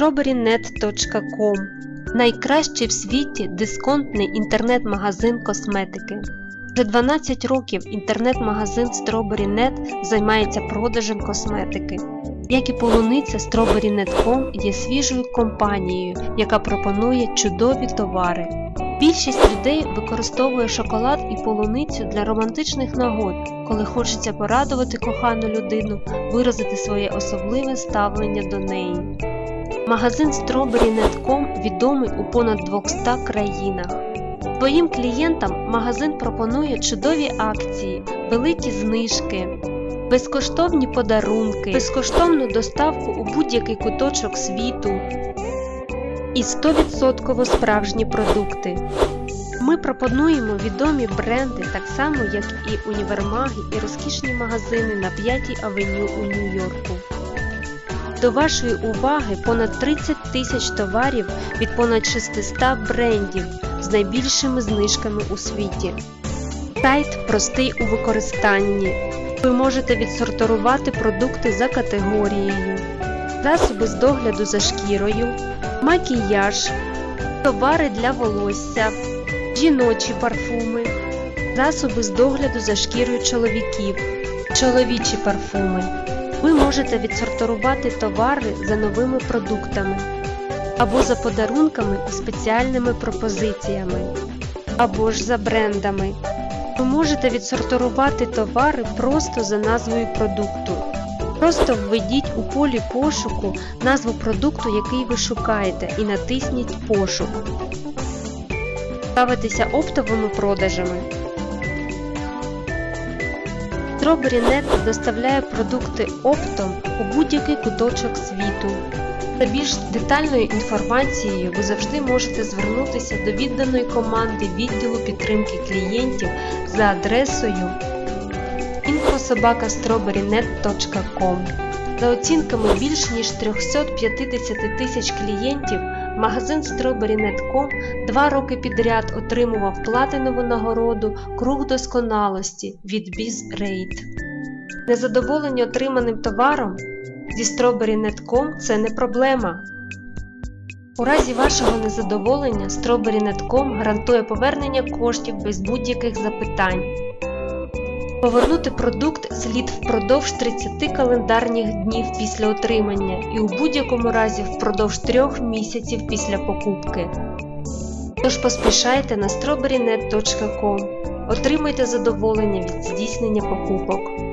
strawberrynet.com Найкращий в світі дисконтний інтернет-магазин косметики. Вже 12 років інтернет-магазин StrawberryNet займається продажем косметики. Як і полуниця, StrawberryNet.com є свіжою компанією, яка пропонує чудові товари. Більшість людей використовує шоколад і полуницю для романтичних нагод, коли хочеться порадувати кохану людину, виразити своє особливе ставлення до неї. Магазин StrawberryNet.com відомий у понад 200 країнах. Своїм клієнтам магазин пропонує чудові акції, великі знижки, безкоштовні подарунки, безкоштовну доставку у будь-який куточок світу і 100% справжні продукти. Ми пропонуємо відомі бренди так само, як і універмаги і розкішні магазини на 5-й авеню у Нью-Йорку. До вашої уваги понад 30 тисяч товарів від понад 600 брендів з найбільшими знижками у світі. Сайт простий у використанні. Ви можете відсортувати продукти за категорією, засоби з догляду за шкірою, макіяж, товари для волосся, жіночі парфуми, засоби з догляду за шкірою чоловіків, чоловічі парфуми. Ви можете відсортувати товари за новими продуктами або за подарунками і спеціальними пропозиціями, або ж за брендами. Ви можете відсортувати товари просто за назвою продукту. Просто введіть у полі пошуку назву продукту, який ви шукаєте, і натисніть Пошук. Ставитися оптовими продажами. StrawberryNet доставляє продукти оптом у будь-який куточок світу. За більш детальною інформацією ви завжди можете звернутися до відданої команди відділу підтримки клієнтів за адресою infosobakastrawberrynet.com За оцінками більш ніж 350 тисяч клієнтів, магазин StrawberryNet.com два роки підряд отримував платинову нагороду Круг досконалості від BizRate. Незадоволення отриманим товаром зі StrawberryNet.com це не проблема. У разі вашого незадоволення StrawberryNet.com гарантує повернення коштів без будь-яких запитань. Повернути продукт слід впродовж 30 календарних днів після отримання і у будь-якому разі впродовж 3 місяців після покупки. Тож поспішайте на strawberrynet.com. Отримайте задоволення від здійснення покупок.